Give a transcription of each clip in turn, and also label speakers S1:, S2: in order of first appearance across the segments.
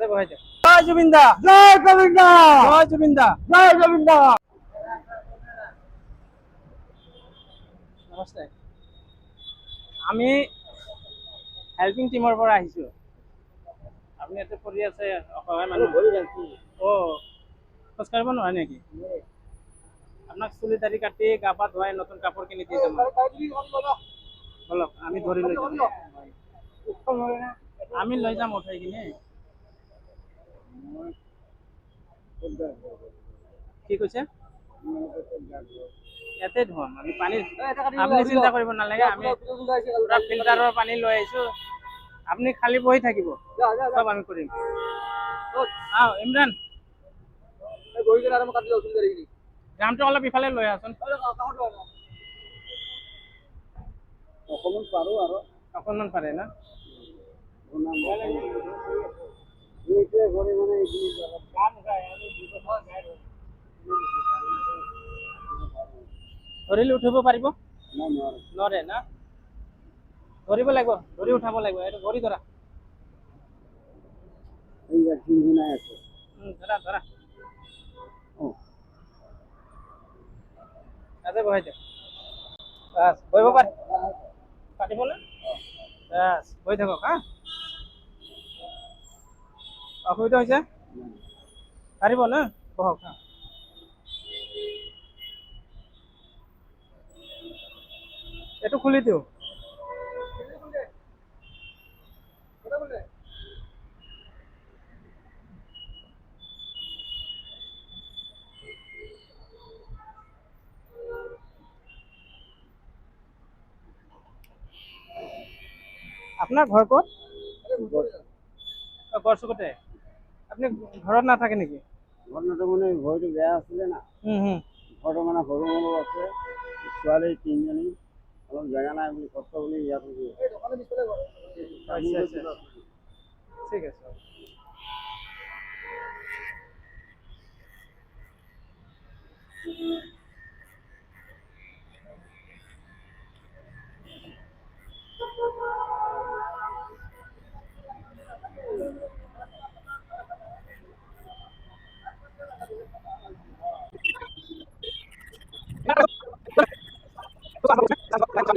S1: জয় জুবিন্দা
S2: জয় গোবিন্দা।
S1: জয় জুবিন্দা
S2: জয় গোবিন্দা।
S1: নমস্তে আমি হেল্পিং টিমৰ পৰা আহিছোঁ। আপুনি ইয়াতে কৰি আছে অসহায় মানুহ। অ' খোজকাঢ়িব নোৱাৰে নেকি? আপোনাক চুলি দাড়ি কাটি গা পা ধুৱাই নতুন কাপোৰ কিনি দি যাম। বলক আমি ধৰি লৈ যাম। আমি লৈ যাম উঠাই কিনে। কি কৈছে? ইয়াতে ধুৱাম আমি পানী আপুনি চিন্তা কৰিব নালাগে আমি পুৰা ফিল্টাৰৰ পানী লৈ আহিছোঁ। আপুনি খালি বহি থাকিব। চব আমি কৰিম। আহ ইমৰান গ্ৰামটো অলপ ইফালে লৈ আহচোন।
S2: অকমান পাৰো আৰু।
S1: অকণমান পাৰে না
S2: এইটোৱে কৰি মানে এইখিনি
S1: ধৰিলে উঠিব পাৰিব?
S2: নোৱাৰে
S1: না ধৰিব লাগিব ধৰি উঠাব লাগিব এইটো ধৰি ধৰা। ধৰা ধৰা। তাতে বহাই বাছ বহিব পাৰে। পাতিবনে বাছ বহি থাকক হা? অসুবিধা হৈছে পাৰিব না বহক হা এইটো খুলি দিওঁ। আপোনাৰ ঘৰ ক'ত গড়চুকতে আপুনি ঘৰত নাথাকে নেকি?
S2: ঘটনাটো মানে ভৰিটো বেয়া আছিলে না।
S1: হুম হুম।
S2: ঘৰটো মানে সৰু সৰু আছে ছোৱালী তিনিজনী অলপ জেগা নাই বুলি কষ্ট বুলি ইয়াত
S1: ঠিক আছে।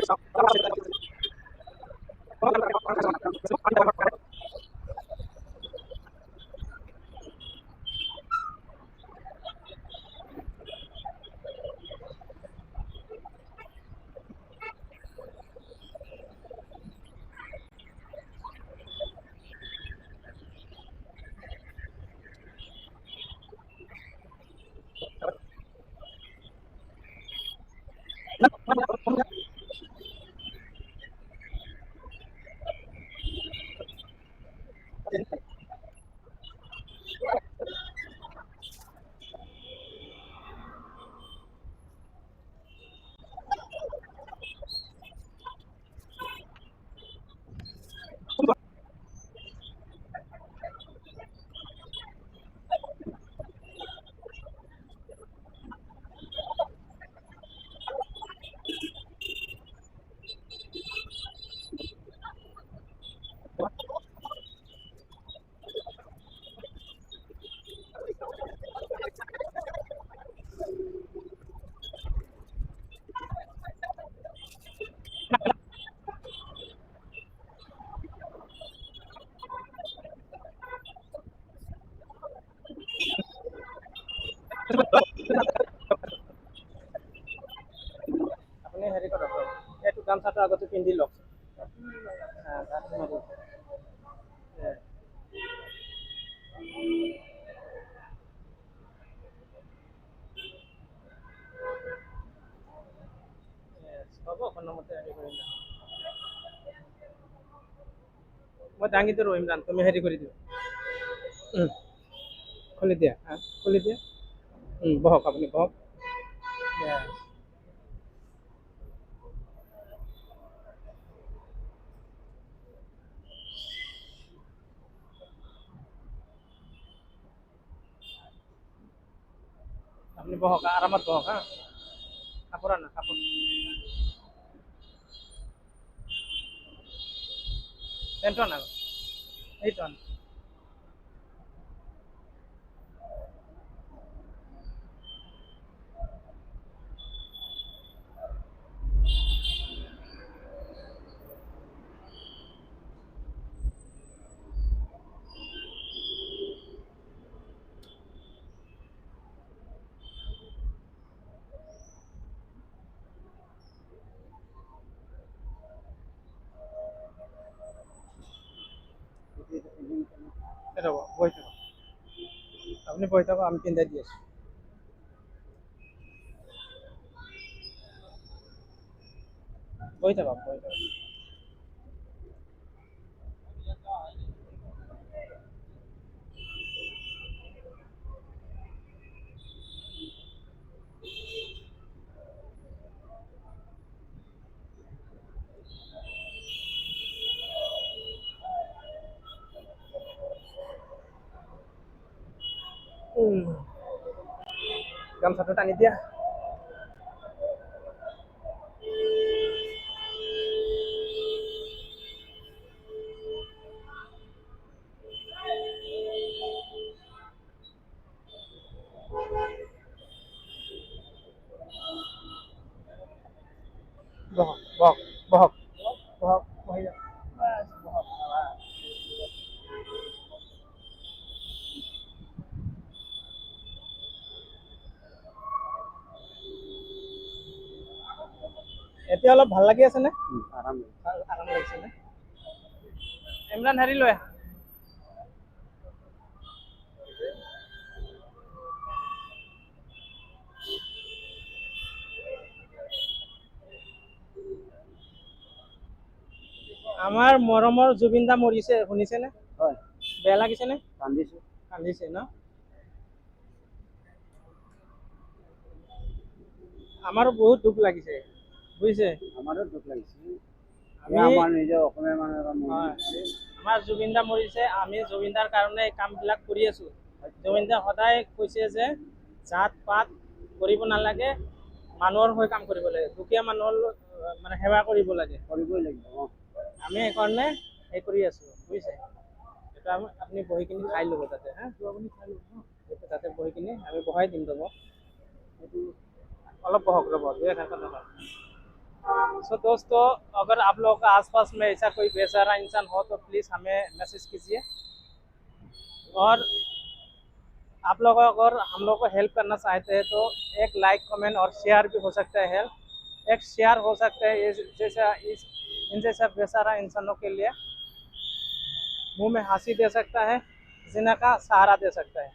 S1: talk about আপুনি হেৰি কৰক এইটো গামচাটো আগতে পিন্ধি লওক হ'ব কোনোমতে হেৰি কৰি লওক। মই দাঙিতে ৰহিম ৰান তুমি হেৰি কৰি দিবা। খুলি দিয়া হা খুলি দিয়া বহক আপুনি বহক Yes. আপনি বহক আরামত বহক হ্যাঁ কাপড় আনা কাপড় পেন্টটো আনা এইটো আনা আপনি বই থাকো আমি কিনতে দিয়েছি বই থাকো বই থাকো গামছাটো টানি দিয়া বহক বহক বহক বহক বহি যাওক বাছ, বহক বাছ। এতিয়া অলপ ভালো লাগি আছে নে?
S2: আৰাম
S1: হেৰি লৈ আহা। আমাৰ মৰমৰ জুবিন দা মৰিছে শুনিছেনে?
S2: হয়।
S1: বেয়া লাগিছেনে?
S2: কান্দিছোঁ।
S1: কান্দিছে ন? আমাৰো বহুত দুখ লাগিছে। বুজিছে
S2: আমাৰো দুখ লাগিছে।
S1: আমি
S2: আমাৰ নিজৰ অসমীয়া মানুহ।
S1: আমাৰ জুবিন দা মৰিছে আমি জুবিন দাৰ কাৰণে এই কামবিলাক কৰি আছো। জুবিন দা সদায় কৈছে যে জাত পাত কৰিব নালাগে মানুহৰ হৈ কাম কৰিব লাগে। দুখীয়া মানুহৰ মানে সেৱা কৰিব লাগে।
S2: কৰিবই লাগিব
S1: আমি সেইকাৰণে সেই কৰি আছো বুজিছে? এইটো আমি আপুনি বহি কিনি খাই ল'ব তাতে হা? আপুনি খাই ল'ব তাতে বহি কিনি আমি বহাই দিম ৰ'ব। এইটো অলপ বহক ৰ'ব দুই এক ঘণ্টা रहो सो दोस्तों अगर आप लोगों का आसपास में ऐसा कोई बेसहारा इंसान हो तो प्लीज़ हमें मैसेज कीजिए और आप लोग अगर हम लोग को हेल्प करना चाहते हैं तो एक लाइक कमेंट और शेयर भी हो सकता है हेल्प एक शेयर हो सकता है इस जैसा इस इन जैसा बेसहारा इंसानों के लिए মুখ में হাসি দে सकता है জিনা का सहारा दे सकता है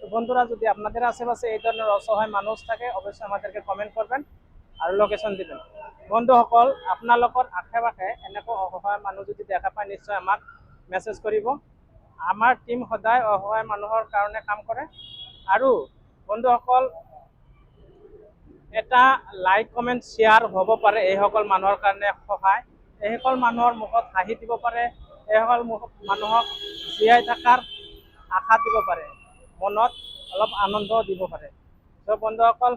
S1: তো বন্ধুরা যদি আপনাদের আশেপাশে এই ধরনের অসহায় মানুষ থাকে অবশ্যই আমাদেরকে কমেন্ট করবেন আৰু লোকেশ্যন দিবেন বন্ধুসকল আপোনালোকৰ আশে পাশে এনেকুৱা অসহায় মানুহ যদি দেখা পায় নিশ্চয় আমাক মেছেজ কৰিব। আমাৰ টীম সদায় অসহায় মানুহৰ কাৰণে কাম কৰে। আৰু বন্ধুসকল এটা লাইক কমেণ্ট শ্বেয়াৰ হ'ব পাৰে এইসকল মানুহৰ কাৰণে সহায়। এইসকল মানুহৰ মুখত হাঁহি দিব পাৰে। এইসকল মানুহক জীয়াই থকাৰ আশা দিব পাৰে। মনত অলপ আনন্দ দিব পাৰে। তো বন্ধুসকল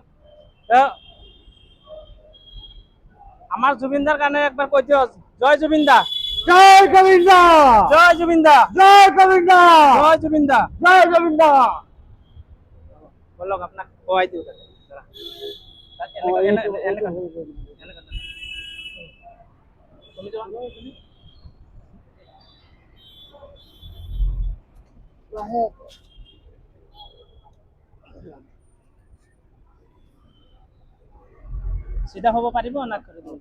S1: তো আমাৰ জুবিনদাৰ কাৰণে একবাৰ কৈ দিয়ক জয় জুবিন দা
S2: জয় গোবিন্দা।
S1: জয় জুবিন দা
S2: জয় গোবিন্দা।
S1: জয় জুবিন দা
S2: জয় গোবিন্দা।
S1: বলক আপোনাক খোৱাই দিওঁ জৰা। তাত এনেকুৱা- চিধা হ'ব পাৰিব না করে দিব